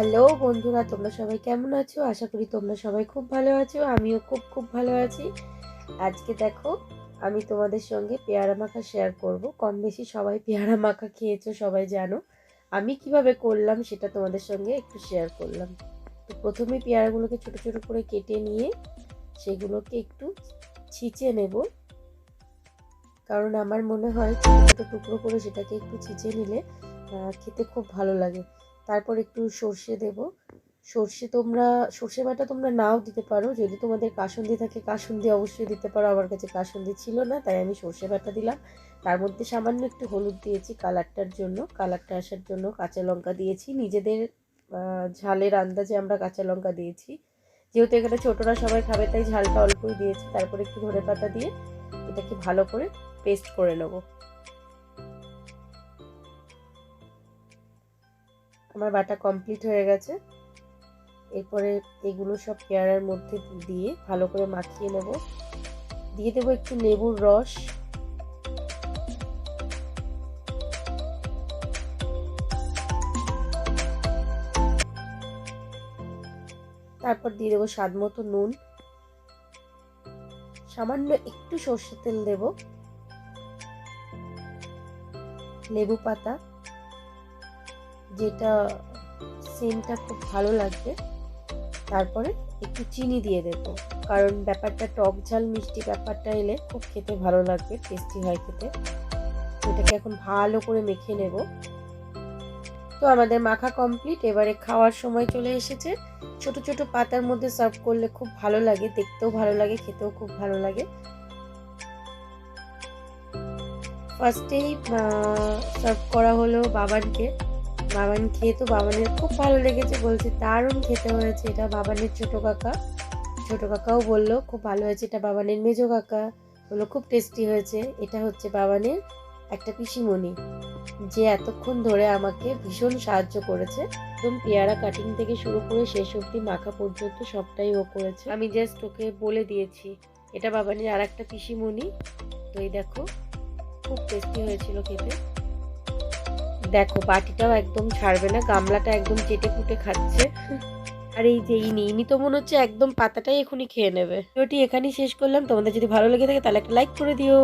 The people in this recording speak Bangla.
হ্যালো বন্ধুরা, তোমরা সবাই কেমন আছো? আশা করি তোমরা সবাই খুব ভালো আছো, আমিও খুব খুব ভালো আছি। আজকে দেখো, আমি তোমাদের সঙ্গে পেয়ারা মাখা শেয়ার করব। কম বেশি সবাই পেয়ারা মাখা খেয়েছো, সবাই জানো। আমি কীভাবে করলাম সেটা তোমাদের সঙ্গে একটু শেয়ার করলাম। তো প্রথমে পেয়ারাগুলোকে ছোট ছোট করে কেটে নিয়ে সেগুলোকে একটু ছিঁচে নেব। কারণ আমার মনে হয় ছোটো ছোটো টুকরো করে সেটাকে একটু ছিঁচে নিলে খেতে খুব ভালো লাগে। তারপর একটু সর্ষে দেব। সর্ষে তোমরা, সর্ষে বাটা তোমরা নাও দিতে পারো। যদি তোমাদের কাসুন্দি থাকে, কাসুন্দি অবশ্যই দিতে পারো। আমার কাছে কাসুন্দি ছিল না, তাই আমি সর্ষে বাটা দিলাম। তার মধ্যে সামান্য একটু হলুদ দিয়েছি কালারটার জন্য। কালারটা আসার জন্য কাঁচা লঙ্কা দিয়েছি। নিজেদের ঝালের আন্দাজে আমরা কাঁচা লঙ্কা দিয়েছি। যেহেতু এখানে ছোটরা সবাই খাবে, তাই ঝালটা অল্পই দিয়েছি। তারপর একটু ধনে পাতা দিয়ে এটাকে ভালো করে পেস্ট করে নেব। আমার বাটা কমপ্লিট হয়ে গেছে। এরপরে এগুলো সব পেয়ারার মধ্যে দিয়ে ভালো করে মাখিয়ে নেব। দিয়ে দেবো একটু লেবুর রস। তারপর দিয়ে দেবো স্বাদ মতো নুন। সামান্য একটু সর্ষের তেল দেব। লেবু পাতা। যেটা সেন্টটা খুব ভালো লাগবে। তারপরে একটু চিনি দিয়ে দেব। কারণ ব্যাপারটা টক ঝাল মিষ্টি ব্যাপারটা এলে খুব খেতে ভালো লাগবে টেস্টি হয় খেতে। এটাকে এখন ভালো করে মেখে নেব। তো আমাদের মাখা কমপ্লিট এবারে খাওয়ার সময় চলে এসেছে। ছোট ছোট পাতার মধ্যে সার্ভ করলে খুব ভালো লাগে, দেখতেও ভালো লাগে, খেতেও খুব ভালো লাগে। ফার্স্টেই সার্ভ করা হলো বাবানকে। বাবান খেয়ে তো বাবানের খুব ভালো লেগেছে, বলছে দারুণ খেতে হয়েছে এটা বাবানের ছোট কাকা। ছোট কাকাও বলল, খুব ভালো হয়েছে এটা বাবানের মেজো কাকা। বলল, খুব টেস্টি হয়েছে। এটা হচ্ছে বাবানের একটা পিসিমণি, যে এতক্ষণ ধরে আমাকে ভীষণ সাহায্য করেছে। একদম পেয়ারা কাটিং থেকে শুরু করে শেষ অবধি মাখা পর্যন্ত সবটাই ও করেছে। আমি জাস্ট ওকে বলে দিয়েছি, এটা বাবানের আর একটা পিসিমণি। তো এই দেখো, খুব টেস্টি হয়েছিল খেতে। দেখো, বাটিটাও একদম ছাড়বে না, গামলাটা একদম চেটে ফুটে খাচ্ছে। আর এই যে ইনি ইনি তো মনে হচ্ছে একদম পাতাটাই এখনই খেয়ে নেবে। ভিডিওটি এখানেই শেষ করলাম, তোমাদের যদি ভালো লেগে থাকে তাহলে একটা লাইক করে দিও।